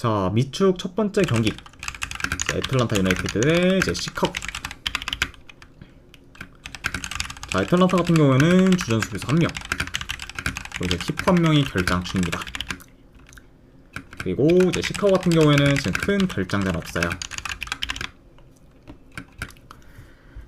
자, 미축 첫 번째 경기. 자, 애틀란타 유나이티드 대 이제 시카고. 자, 애틀란타 같은 경우에는 주전 수비수 한 명. 그리고 이제 키퍼 한 명이 결장 중입니다. 그리고 이제 시카고 같은 경우에는 지금 큰 결장자는 없어요.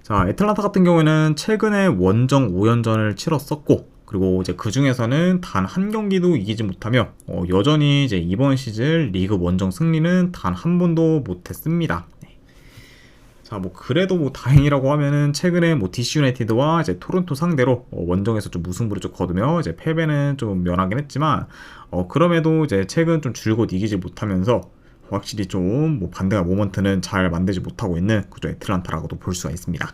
자, 애틀란타 같은 경우에는 최근에 원정 5연전을 치렀었고, 그리고 이제 그 중에서는 단 한 경기도 이기지 못하며, 어, 여전히 이제 이번 시즌 리그 원정 승리는 단 한 번도 못했습니다. 네. 자, 뭐 그래도 뭐 다행이라고 하면은 최근에 뭐 DC 유나이티드와 이제 토론토 상대로 어, 원정에서 좀 무승부를 좀 거두며 이제 패배는 좀 면하긴 했지만, 어, 그럼에도 이제 최근 좀 줄곧 이기지 못하면서 확실히 좀 뭐 반대가 모먼트는 잘 만들지 못하고 있는 그저 애틀란타라고도 볼 수가 있습니다.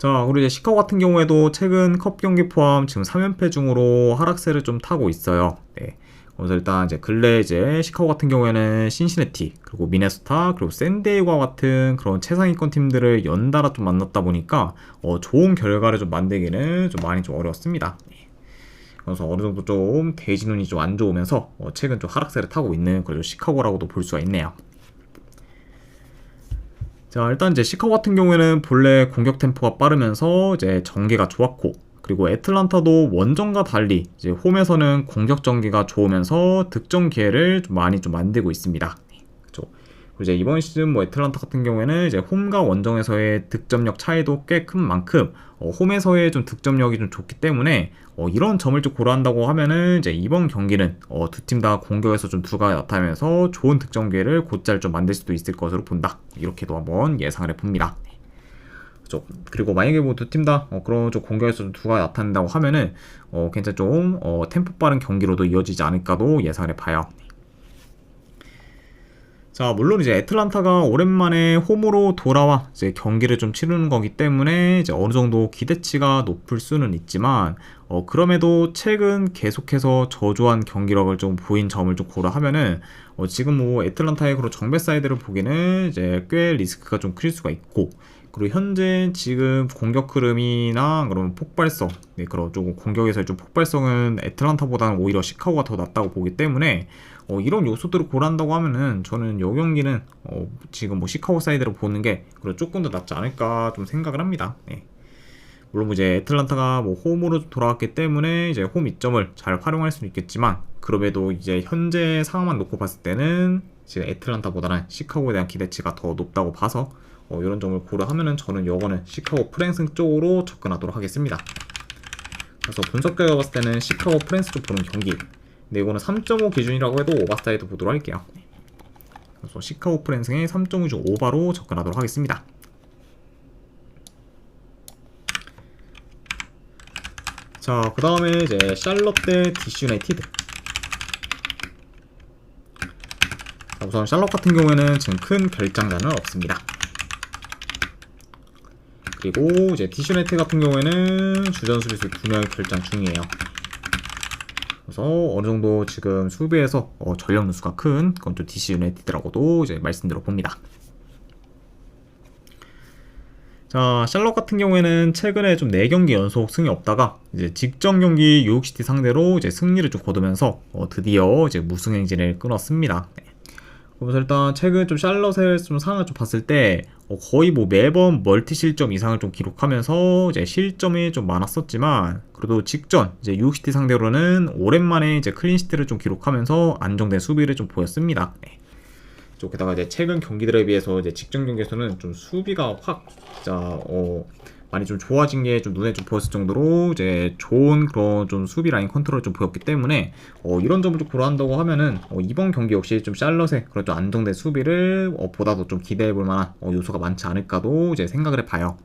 자, 그리고 이제 시카고 같은 경우에도 최근 컵 경기 포함 지금 3연패 중으로 하락세를 좀 타고 있어요. 네. 그래서 일단 이제 근래 이제 시카고 같은 경우에는 신시내티 그리고 미네소타 그리고 샌디에이고와 같은 그런 최상위권 팀들을 연달아 좀 만났다 보니까 어, 좋은 결과를 좀 만들기는 좀 많이 좀 어려웠습니다. 네. 그래서 어느 정도 좀 대진운이 좀 안 좋으면서 어, 최근 좀 하락세를 타고 있는 그런 시카고라고도 볼 수가 있네요. 자, 일단 이제 시카고 같은 경우에는 본래 공격 템포가 빠르면서 이제 전개가 좋았고, 그리고 애틀란타도 원정과 달리 이제 홈에서는 공격 전개가 좋으면서 득점 기회를 좀 많이 좀 만들고 있습니다. 이제 이번 시즌 뭐 애틀란타 같은 경우에는 이제 홈과 원정에서의 득점력 차이도 꽤 큰 만큼 어, 홈에서의 좀 득점력이 좀 좋기 때문에 어, 이런 점을 좀 고려한다고 하면은 이제 이번 경기는 어, 두 팀 다 공격에서 좀 두가 나타나면서 좋은 득점 기회를 곧잘 좀 만들 수도 있을 것으로 본다. 이렇게도 한번 예상을 해봅니다. 그리고 만약에 뭐 두 팀다 어, 그런 좀 공격에서 좀 두가 나타난다고 하면은 어, 괜찮 좀 어, 템포 빠른 경기로도 이어지지 않을까도 예상을 해봐요. 자, 물론 이제 애틀란타가 오랜만에 홈으로 돌아와 이제 경기를 좀 치르는 거기 때문에 이제 어느 정도 기대치가 높을 수는 있지만 어, 그럼에도 최근 계속해서 저조한 경기력을 좀 보인 점을 좀 고려하면은 어, 지금 뭐 애틀란타의 그런 정배 사이드를 보기는 이제 꽤 리스크가 좀 클 수가 있고 그리고 현재 지금 공격 흐름이나 그런 폭발성, 네, 그런 좀 공격에서의 좀 폭발성은 애틀란타보다는 오히려 시카고가 더 낫다고 보기 때문에 어, 이런 요소들을 고려한다고 하면은 저는 이 경기는 어, 지금 뭐 시카고 사이드로 보는 게 그래 조금 더 낫지 않을까 좀 생각을 합니다. 네. 물론 뭐 이제 애틀란타가 뭐 홈으로 돌아왔기 때문에 이제 홈 이점을 잘 활용할 수는 있겠지만 그럼에도 이제 현재 상황만 놓고 봤을 때는 지금 애틀란타보다는 시카고에 대한 기대치가 더 높다고 봐서 어, 이런 점을 고려하면은 저는 요거는 시카고 프랭스 쪽으로 접근하도록 하겠습니다. 그래서 분석 결과 봤을 때는 시카고 프랭스 쪽 보는 경기. 근데 이거는 3.5 기준이라고 해도 오버사이드 보도록 할게요. 그래서 시카고 프랭스의 3.5 중 오바로 접근하도록 하겠습니다. 자, 그 다음에 이제 샬럿 대 DC 유나이티드. 자, 우선 샬럿 같은 경우에는 지금 큰 결장자는 없습니다. 그리고 이제 유나이티드 같은 경우에는 주전 수비수 두 명이 결장 중이에요. 그래서 어느 정도 지금 수비에서 어, 전력 누수가 큰 그건 또 DC 유나이티드라고도 이제 말씀드려 봅니다. 자, 샬럿 같은 경우에는 최근에 좀 4경기 연속 승이 없다가 이제 직전 경기 뉴욕시티 상대로 이제 승리를 좀 거두면서 어, 드디어 이제 무승 행진을 끊었습니다. 네. 그래서 일단 최근 좀 샬럿의 좀 상황을 좀 봤을 때 어, 거의 뭐 매번 멀티 실점 이상을 좀 기록하면서 이제 실점이 좀 많았었지만 그래도 직전 이제 뉴욕시티 상대로는 오랜만에 이제 클린시티를 좀 기록하면서 안정된 수비를 좀 보였습니다. 네. 게다가 이제 최근 경기들에 비해서 이제 직전 경기에서는 좀 수비가 확 진짜 어 많이 좀 좋아진 게 좀 눈에 좀 보였을 정도로 이제 좋은 그런 좀 수비 라인 컨트롤을 좀 보였기 때문에 어 이런 점을 좀 고려한다고 하면은 어 이번 경기 역시 좀 샬럿의 그런 좀 안정된 수비를 어 보다도 좀 기대해 볼 만한 어 요소가 많지 않을까도 이제 생각을 해봐요.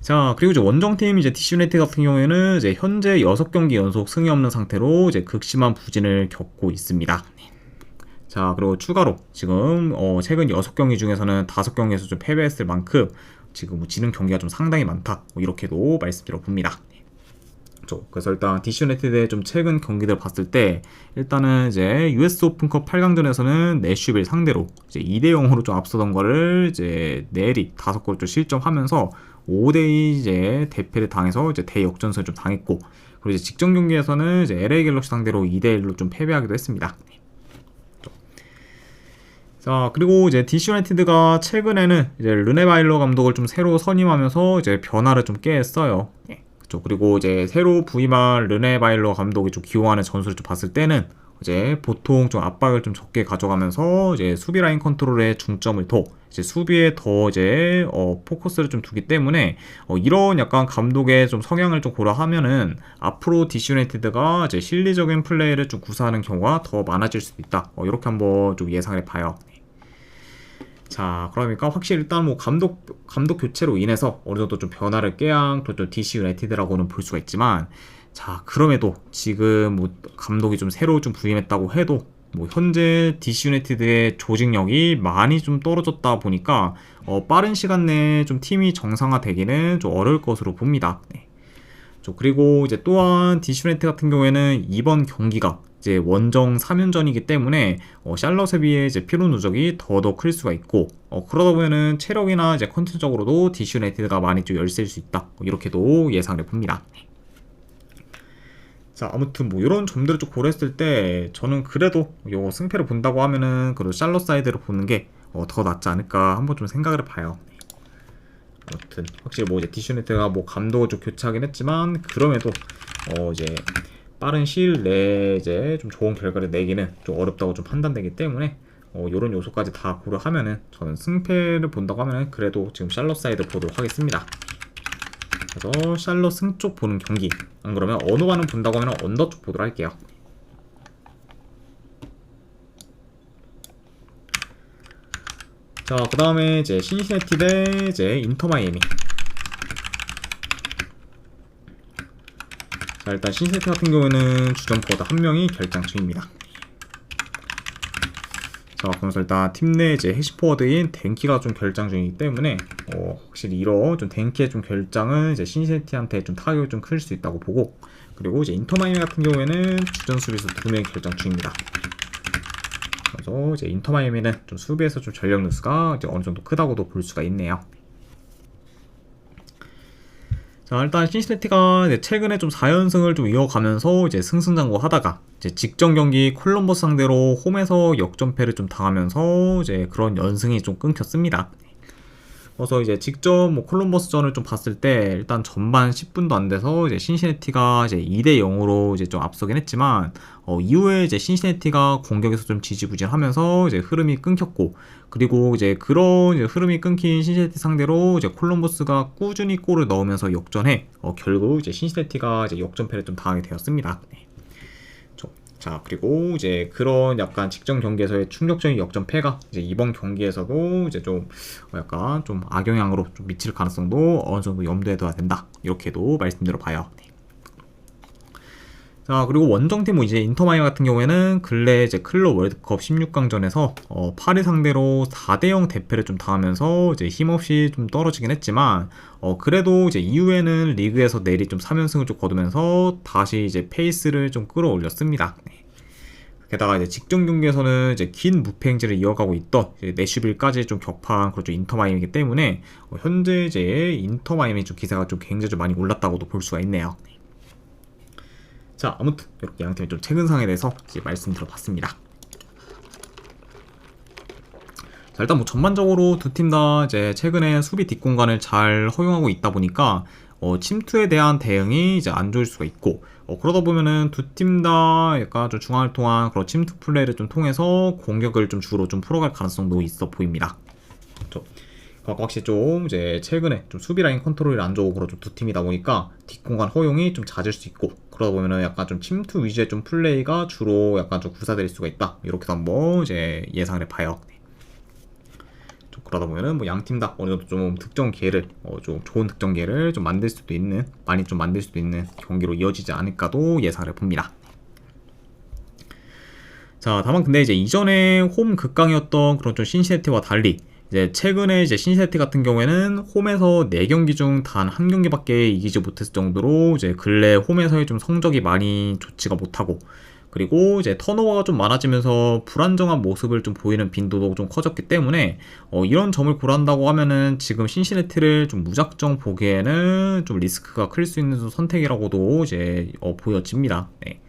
자, 그리고 이제 원정팀 이제 DC 유나이티드 같은 경우에는 이제 현재 6경기 연속 승이 없는 상태로 이제 극심한 부진을 겪고 있습니다. 자, 그리고 추가로 지금 어, 최근 6경기 중에서는 5경기에서 좀 패배했을 만큼 지금 뭐 지는 경기가 좀 상당히 많다. 뭐 이렇게도 말씀드려 봅니다. 그렇죠. 그래서 일단 DC 유나이티드의 좀 최근 경기들 봤을 때 일단은 이제 US 오픈컵 8강전에서는 내슈빌 상대로 이제 2대 0으로 좀 앞서던 거를 이제 내리 5골 좀 실점하면서 5대2 이제 대패를 당해서 이제 대역전승을 좀 당했고 그리고 이제 직전 경기에서는 이제 LA 갤럭시 상대로 2대 1로 좀 패배하기도 했습니다. 자 그리고 이제 DC 유나이티드가 최근에는 이제 르네바일러 감독을 좀 새로 선임하면서 이제 변화를 좀 꾀했어요. 예, 그렇죠. 그리고 이제 새로 부임한 르네바일러 감독이 좀 기용하는 전술을 좀 봤을 때는 이제 보통 좀 압박을 좀 적게 가져가면서 이제 수비 라인 컨트롤에 중점을 둬 이제 수비에 더 이제 어, 포커스를 좀 두기 때문에 어, 이런 약간 감독의 좀 성향을 좀 고려하면은 앞으로 DC 유나이티드가 이제 실리적인 플레이를 좀 구사하는 경우가 더 많아질 수도 있다. 어, 이렇게 한번 좀 예상을 해봐요. 자, 그러니까 확실히 일단 뭐 감독 감독 교체로 인해서 어느 정도 좀 변화를 깨양 또 DC 유나이티드라고는 볼 수가 있지만 자, 그럼에도 지금 뭐 감독이 좀 새로 좀 부임했다고 해도 뭐 현재 DC 유나이티드의 조직력이 많이 좀 떨어졌다 보니까 어, 빠른 시간 내에 좀 팀이 정상화되기는 좀 어려울 것으로 봅니다. 네. 그리고 이제 또한 DC 유나이티드 같은 경우에는 이번 경기가 이제 원정 3연전이기 때문에 어, 샬럿에 비해 이제 피로 누적이 더더 클 수가 있고 어, 그러다 보면은 체력이나 이제 컨텐적으로도 DC 유나이티드가 많이 좀 열세일 수 있다 이렇게도 예상을 봅니다. 자 아무튼 뭐 이런 점들을 좀 고려했을 때 저는 그래도 요 승패를 본다고 하면은 그래도 샬럿 사이드를 보는 게더 어, 낫지 않을까 한번 좀 생각을 해봐요. 아무튼 확실히 뭐 이제 디슈네트가 뭐 감독을 좀 교체하긴 했지만 그럼에도 어 이제 빠른 시일 내에 이제 좀 좋은 결과를 내기는 좀 어렵다고 좀 판단되기 때문에 어 이런 요소까지 다 고려하면은 저는 승패를 본다고 하면은 그래도 지금 샬럿 사이드 보도록 하겠습니다. 그래서 샬럿 승 쪽 보는 경기 안 그러면 어느 반은 본다고 하면 언더 쪽 보도록 할게요 자, 그 다음에 이제 신시내티 대 이제 인터 마이애미. 자, 일단 신시내티 같은 경우에는 주전포다 한 명이 결장 중입니다. 자, 그러면서 일단 팀 내 이제 해시포워드인 덴키가 좀 결장 중이기 때문에 어, 확실히 이런 좀 덴키의 좀 결장은 이제 신시내티한테 좀 타격이 좀 클 수 있다고 보고 그리고 이제 인터마이미 같은 경우에는 주전 수비수 두 명이 결장 중입니다. 그래서 이제 인터마이미는 좀 수비에서 좀 전력 누수가 이제 어느 정도 크다고도 볼 수가 있네요. 자, 일단 신시내티가 최근에 좀 4연승을 좀 이어가면서 이제 승승장구 하다가 이제 직전 경기 콜럼버스 상대로 홈에서 역전패를 좀 당하면서 이제 그런 연승이 좀 끊겼습니다. 그래서 이제 직접 뭐 콜럼버스전을 좀 봤을 때 일단 전반 10분도 안 돼서 이제 신시내티가 이제 2대 0으로 이제 좀 앞서긴 했지만 어 이후에 이제 신시내티가 공격에서 좀 지지부진하면서 이제 흐름이 끊겼고 그리고 이제 그런 이제 흐름이 끊긴 신시내티 상대로 이제 콜럼버스가 꾸준히 골을 넣으면서 역전해 어 결국 이제 신시내티가 이제 역전패를 좀 당하게 되었습니다. 네. 자 그리고 이제 그런 약간 직전 경기에서의 충격적인 역전 패가 이제 이번 경기에서도 이제 좀 약간 좀 악영향으로 좀 미칠 가능성도 어느 정도 염두에 둬야 된다 이렇게도 말씀드려 봐요. 네. 자 그리고 원정팀 뭐 이제 인터마이어 같은 경우에는 근래 이제 클럽 월드컵 16강전에서 어, 파리 상대로 4대0 대패를 좀 당하면서 이제 힘없이 좀 떨어지긴 했지만 어, 그래도 이제 이후에는 리그에서 내리 좀 3연승을 좀 거두면서 다시 이제 페이스를 좀 끌어올렸습니다. 네. 게다가 이제 직전 경기에서는 이제 긴 무패 행진을 이어가고 있던 내슈빌까지 좀 격파한 그렇죠 인터마이이기 때문에 어, 현재 이제 인터마이미 좀 기세가 좀 굉장히 좀 많이 올랐다고도 볼 수가 있네요. 네. 자, 아무튼 이렇게 양팀의 좀 최근 상에 대해서 이제 말씀드려봤습니다. 자, 일단 뭐 전반적으로 두 팀 다 이제 최근에 수비 뒷공간을 잘 허용하고 있다 보니까 어, 침투에 대한 대응이 이제 안 좋을 수가 있고 어, 그러다 보면은 두 팀 다 약간 좀 중앙을 통한 그런 침투 플레이를 좀 통해서 공격을 좀 주로 좀 풀어갈 가능성도 있어 보입니다. 그렇죠? 확실히 좀 이제 최근에 좀 수비 라인 컨트롤이 안 좋고 그런 좀두 팀이다 보니까 뒷공간 허용이 좀 잦을 수 있고 그러다 보면은 약간 좀 침투 위주의 좀 플레이가 주로 약간 좀 구사될 수가 있다 이렇게도 한번 이제 예상을 해봐요. 그러다 보면은 뭐 양팀 다 어느 정도 좀 득점 기회를 어 좀 좋은 득점 기회를 좀 만들 수도 있는 많이 좀 만들 수도 있는 경기로 이어지지 않을까도 예상을 해봅니다. 자 다만 근데 이제 이전에 홈 극강이었던 그런 좀 신시내티와 달리 이제 최근에 이제 신세티 같은 경우에는 홈에서 4경기 중 단 한 경기밖에 이기지 못했을 정도로 이제 근래 홈에서의 좀 성적이 많이 좋지가 못하고 그리고 이제 턴오버가 좀 많아지면서 불안정한 모습을 좀 보이는 빈도도 좀 커졌기 때문에 어, 이런 점을 고려한다고 하면은 지금 신시내티를 좀 무작정 보기에는 좀 리스크가 클 수 있는 선택이라고도 이제 어, 보여집니다. 네.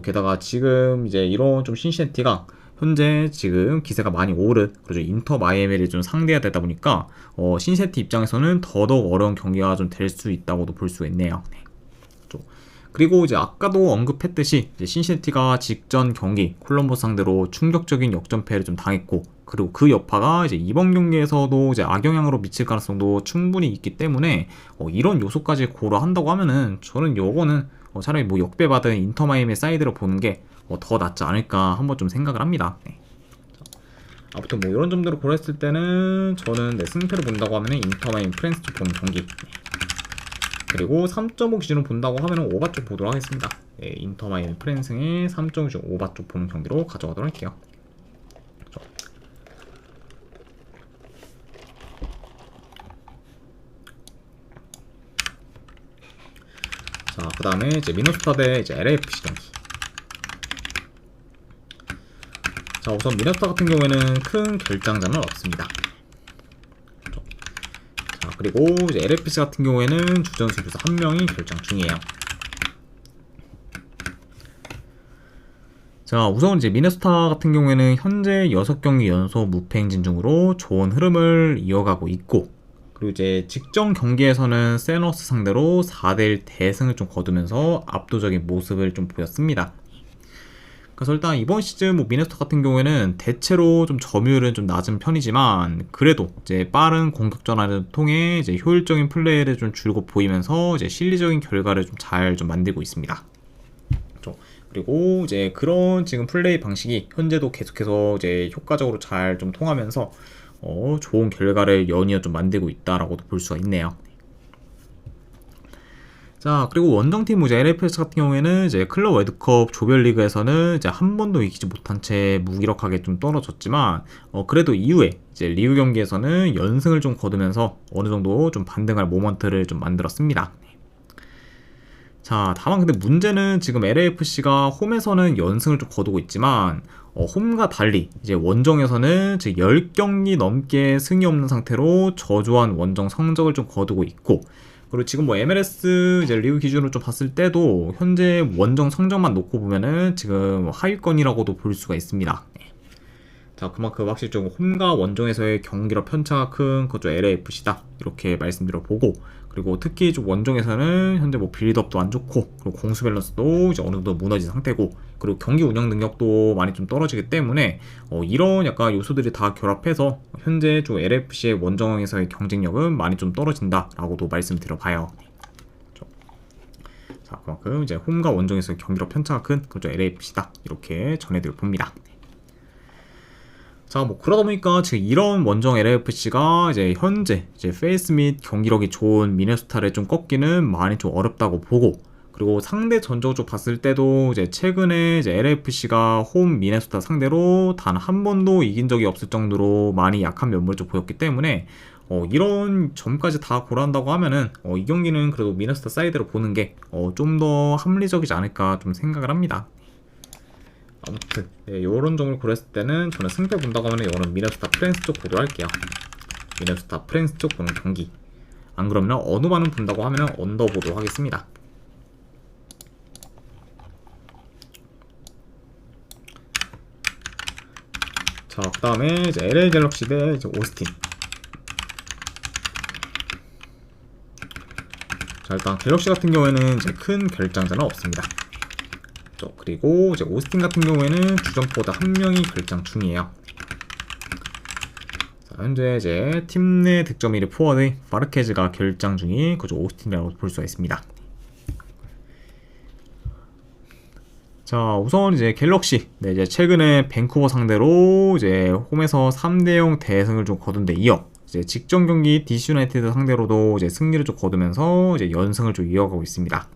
게다가 지금 이제 이런 좀 신시내티가 현재 지금 기세가 많이 오른 그렇죠 인터 마이애미를 좀 상대해야 되다 보니까 어, 신세티 입장에서는 더더욱 어려운 경기가 좀 될 수 있다고도 볼 수 있네요. 네. 그리고 이제 아까도 언급했듯이 이제 신시티가 직전 경기 콜럼버스 상대로 충격적인 역전패를 좀 당했고 그리고 그 여파가 이제 이번 경기에서도 이제 악영향으로 미칠 가능성도 충분히 있기 때문에 어, 이런 요소까지 고려한다고 하면은 저는 요거는 어, 차라리 뭐 역배받은 인터마이의 사이드를 보는 게더 어, 낫지 않을까 한번 좀 생각을 합니다. 네. 아무튼 뭐 이런 점들을 고려했을 때는 저는 네, 승패를 본다고 하면은 인터마이 프랜스 쪽 보는 경기 네. 그리고 3.5 기준으로 본다고 하면 오바 쪽 보도록 하겠습니다. 네, 인터마인 프랜승의 3.5 기준 오바 쪽 보는 경기로 가져가도록 할게요. 자, 그 다음에 이제 미노스타 대 이제 LAFC 경기. 자, 우선 미노스타 같은 경우에는 큰 결장자는 없습니다. 그리고 이제 LFC 같은 경우에는 주전 수비수 한 명이 결정 중이에요. 자, 우선 이제 미네소타 같은 경우에는 현재 6경기 연속 무패 행진 중으로 좋은 흐름을 이어가고 있고 그리고 이제 직전 경기에서는 세너스 상대로 4대1 대승을 좀 거두면서 압도적인 모습을 좀 보였습니다. 그래서 일단 이번 시즌 뭐 미네스터 같은 경우에는 대체로 좀 점유율은 좀 낮은 편이지만 그래도 이제 빠른 공격 전환을 통해 이제 효율적인 플레이를 좀 줄곧 보이면서 이제 실리적인 결과를 좀 잘좀 좀 만들고 있습니다. 그리고 이제 그런 지금 플레이 방식이 현재도 계속해서 이제 효과적으로 잘 좀 통하면서 어, 좋은 결과를 연이어 좀 만들고 있다라고도 볼 수가 있네요. 자, 그리고 원정팀 이제 LFS 같은 경우에는 이제 클럽 월드컵 조별리그에서는 이제 한 번도 이기지 못한 채 무기력하게 좀 떨어졌지만, 어, 그래도 이후에 이제 리그 경기에서는 연승을 좀 거두면서 어느 정도 좀 반등할 모먼트를 좀 만들었습니다. 자, 다만 근데 문제는 지금 LAFC가 홈에서는 연승을 좀 거두고 있지만, 어, 홈과 달리 이제 원정에서는 제 10경기 넘게 승이 없는 상태로 저조한 원정 성적을 좀 거두고 있고, 그리고 지금 뭐 MLS 이제 리그 기준으로 좀 봤을 때도 현재 원정 성적만 놓고 보면은 지금 하위권이라고도 볼 수가 있습니다. 네. 자, 그만큼 확실히 좀 홈과 원정에서의 경기력 편차가 큰 그쪽 LAFC다. 이렇게 말씀드려 보고 그리고 특히 좀 원정에서는 현재 뭐 빌드업도 안 좋고 그리고 공수 밸런스도 이제 어느 정도 무너진 상태고 그리고 경기 운영 능력도 많이 좀 떨어지기 때문에 어 이런 약간 요소들이 다 결합해서 현재 좀 LFC의 원정에서의 경쟁력은 많이 좀 떨어진다라고도 말씀드려봐요. 자 그만큼 이제 홈과 원정에서의 경기력 편차가 큰 그죠 LFC다 이렇게 전해드려 봅니다. 자, 뭐 그러다 보니까 지금 이런 원정 LAFC가 이제 현재 이제 페이스 및 경기력이 좋은 미네소타를 좀 꺾기는 많이 좀 어렵다고 보고 그리고 상대 전적으로 봤을 때도 이제 최근에 이제 LAFC가 홈 미네소타 상대로 단 한 번도 이긴 적이 없을 정도로 많이 약한 면모를 좀 보였기 때문에 어, 이런 점까지 다 고려한다고 하면은 어, 이 경기는 그래도 미네소타 사이드로 보는 게 좀더 합리적이지 않을까 좀 생각을 합니다. 아무튼 네, 이런 점을 고렸을 때는 저는 승패 본다고 하면 이거는 미네소타 프랜스 쪽 보도록 할게요. 미네소타 프랜스 쪽 보는 경기. 안 그러면 어느 반은 본다고 하면 언더 보도록 하겠습니다. 자, 그 다음에 LA 갤럭시 대 이제 오스틴. 자, 일단 갤럭시 같은 경우에는 이제 큰 결장자는 없습니다. 있죠. 그리고 이제 오스틴 같은 경우에는 주전보다 한 명이 결장 중이에요. 자, 현재 이제 팀 내 득점 1위 포워드 파르케즈가 결장 중인 그죠 오스틴이라고 볼 수가 있습니다. 자, 우선 이제 갤럭시. 네, 이제 최근에 밴쿠버 상대로 이제 홈에서 3대 0 대승을 좀 거둔 데 이어 이제 직전 경기 DC 유나이티드 상대로도 이제 승리를 좀 거두면서 이제 연승을 좀 이어가고 있습니다.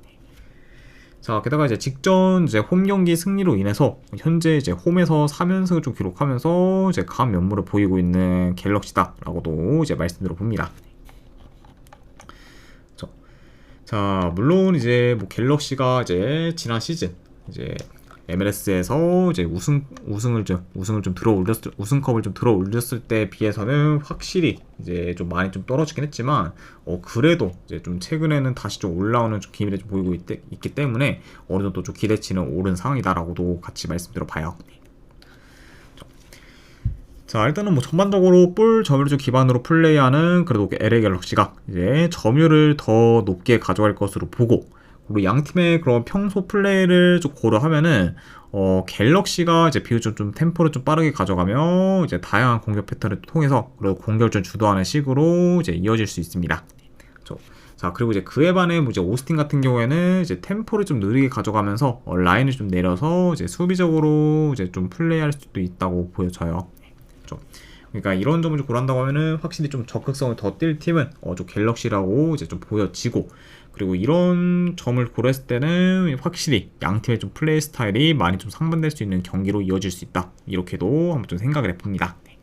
자, 게다가 이제 직전 이제 홈 경기 승리로 인해서 현재 이제 홈에서 3연승을 좀 기록하면서 이제 강 면모를 보이고 있는 갤럭시다라고도 이제 말씀드려 봅니다. 자, 물론 이제 뭐 갤럭시가 이제 지난 시즌 이제 MLS에서 이제 우승 우승을 좀 우승을 좀 들어 올렸을 우승컵을 좀 들어 올렸을 때 비해서는 확실히 이제 좀 많이 좀 떨어지긴 했지만 어 그래도 이제 좀 최근에는 다시 좀 올라오는 좀 기미를 좀 보이고 있, 있기 때문에 어느 정도 좀 기대치는 오른 상황이다라고도 같이 말씀드려 봐요. 자 일단은 뭐 전반적으로 볼 점유를 좀 기반으로 플레이하는 그래도 LA 갤럭시가 이제 점유를 더 높게 가져갈 것으로 보고 그리고 양 팀의 그런 평소 플레이를 좀 고려하면은 어 갤럭시가 이제 비교적 좀 템포를 좀 빠르게 가져가며 이제 다양한 공격 패턴을 통해서 그리고 공격을 좀 주도하는 식으로 이제 이어질 수 있습니다. 자 그리고 이제 그에 반해 뭐 이제 오스틴 같은 경우에는 이제 템포를 좀 느리게 가져가면서 어, 라인을 좀 내려서 이제 수비적으로 이제 좀 플레이할 수도 있다고 보여져요. 그렇죠. 그러니까 이런 점을 좀 고려한다고 하면은 확실히 좀 적극성을 더 띨 팀은 어, 좀 갤럭시라고 이제 좀 보여지고 그리고 이런 점을 고려했을 때는 확실히 양 팀의 좀 플레이 스타일이 많이 좀 상반될 수 있는 경기로 이어질 수 있다 이렇게도 한번 좀 생각을 해봅니다. 네.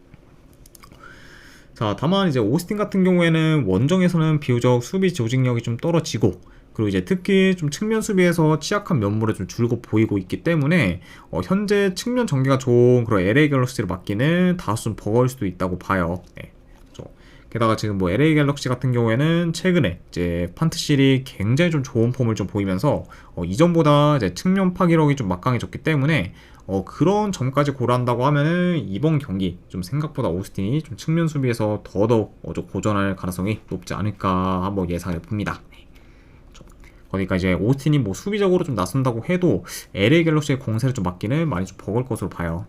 자 다만 이제 오스틴 같은 경우에는 원정에서는 비교적 수비 조직력이 좀 떨어지고 그리고 이제 특히 좀 측면 수비에서 취약한 면모를 좀 줄고 보이고 있기 때문에 어, 현재 측면 전개가 좋은 그런 LA 갤럭시를 맡기는 다소 좀 버거울 수도 있다고 봐요. 네. 게다가 지금 뭐 LA 갤럭시 같은 경우에는 최근에 이제 판트실이 굉장히 좀 좋은 폼을 좀 보이면서 어, 이전보다 이제 측면 파기력이 좀 막강해졌기 때문에 어, 그런 점까지 고려한다고 하면은 이번 경기 좀 생각보다 오스틴이 좀 측면 수비에서 더더욱 어, 좀 고전할 가능성이 높지 않을까 한번 예상해 봅니다. 네. 그러니까 이제 오스틴이 뭐 수비적으로 좀 나선다고 해도 LA 갤럭시의 공세를 좀 막기는 많이 좀 버거울 것으로 봐요.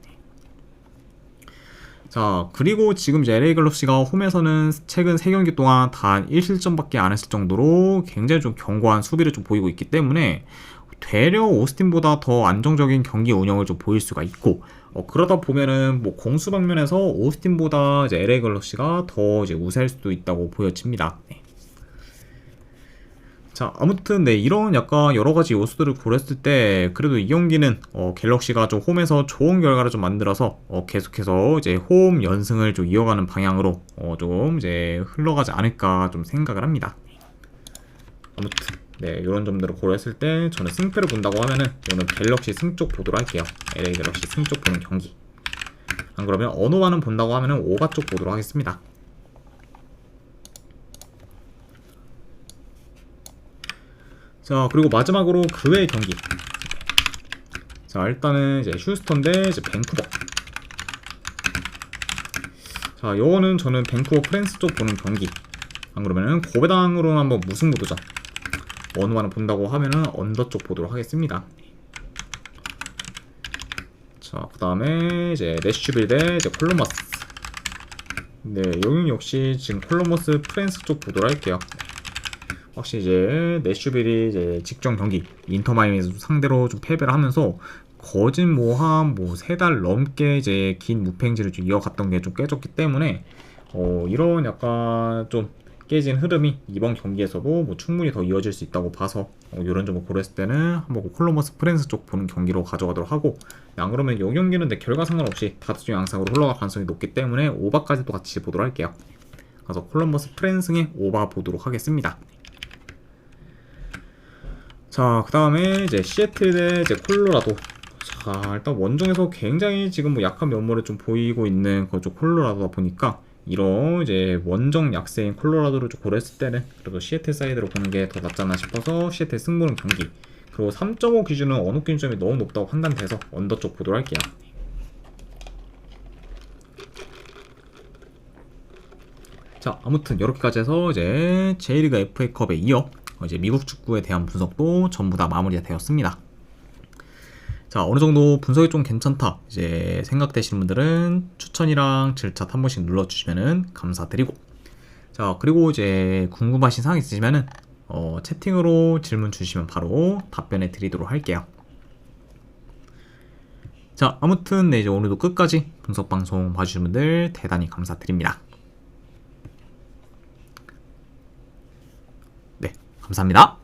자, 그리고 지금 이제 LA 갤럭시가 홈에서는 최근 3경기 동안 단 1실점밖에 안 했을 정도로 굉장히 좀 견고한 수비를 좀 보이고 있기 때문에 되려 오스틴보다 더 안정적인 경기 운영을 좀 보일 수가 있고 어, 그러다 보면은 뭐 공수 방면에서 오스틴보다 이제 LA 갤럭시가 더 이제 우세할 수도 있다고 보여집니다. 네. 자 아무튼 네 이런 약간 여러 가지 요소들을 고렸을 때 그래도 이 경기는 어, 갤럭시가 좀 홈에서 좋은 결과를 좀 만들어서 어, 계속해서 이제 홈 연승을 좀 이어가는 방향으로 어, 좀 이제 흘러가지 않을까 좀 생각을 합니다. 아무튼 네 이런 점들을 고려했을 때 저는 승패를 본다고 하면은 오늘 갤럭시 승 쪽 보도록 할게요. LA 갤럭시 승 쪽 보는 경기. 안 그러면 어노와는 본다고 하면은 오바 쪽 보도록 하겠습니다. 자 그리고 마지막으로 그 외의 경기. 자 일단은 이제 휴스턴 대 이제 밴쿠버. 자 요거는 저는 밴쿠버 프랜스 쪽 보는 경기. 안 그러면은 고배당으로 한번 무승 보도자 하나 본다고 하면은 언더 쪽 보도록 하겠습니다. 자그 다음에 이제 레슈빌 대 이제 콜로머스. 네 여기는 역시 지금 콜로머스 프랜스 쪽 보도록 할게요 확실히 이제 내슈빌이 이제 직전 경기 인터마이미에서 상대로 좀 패배를 하면서 거진 뭐 한 뭐 세 달 넘게 이제 긴 무팽지를 좀 이어갔던 게 좀 깨졌기 때문에 어 이런 약간 좀 깨진 흐름이 이번 경기에서도 뭐 충분히 더 이어질 수 있다고 봐서 어 이런 점을 고려했을 때는 한번 콜로머스 프랜스 쪽 보는 경기로 가져가도록 하고 안 그러면 이 경기는 내 결과 상관없이 다수 중 양상으로 흘러갈 가능성이 높기 때문에 오바까지도 같이 보도록 할게요. 그래서 콜럼버스 프랜승의 오바 보도록 하겠습니다. 자, 그 다음에 이제 시애틀 대 이제 콜로라도. 자, 일단 원정에서 굉장히 지금 뭐 약한 면모를 좀 보이고 있는 그쪽 콜로라도다 보니까 이런 이제 원정 약세인 콜로라도를 좀 고려했을 때는 그래도 시애틀 사이드로 보는 게 더 낫지 않나 싶어서 시애틀 승부는 경기. 그리고 3.5 기준은 어느 기준점이 너무 높다고 판단돼서 언더 쪽 보도록 할게요. 자, 아무튼 이렇게까지 해서 이제 J리그 FA컵에 이어 이제 미국 축구에 대한 분석도 전부 다 마무리가 되었습니다. 자, 어느 정도 분석이 좀 괜찮다. 이제 생각되시는 분들은 추천이랑 질차 한 번씩 눌러주시면 감사드리고. 자, 그리고 이제 궁금하신 사항 있으시면은 어, 채팅으로 질문 주시면 바로 답변해 드리도록 할게요. 자, 아무튼 네, 이제 오늘도 끝까지 분석 방송 봐주신 분들 대단히 감사드립니다. 감사합니다.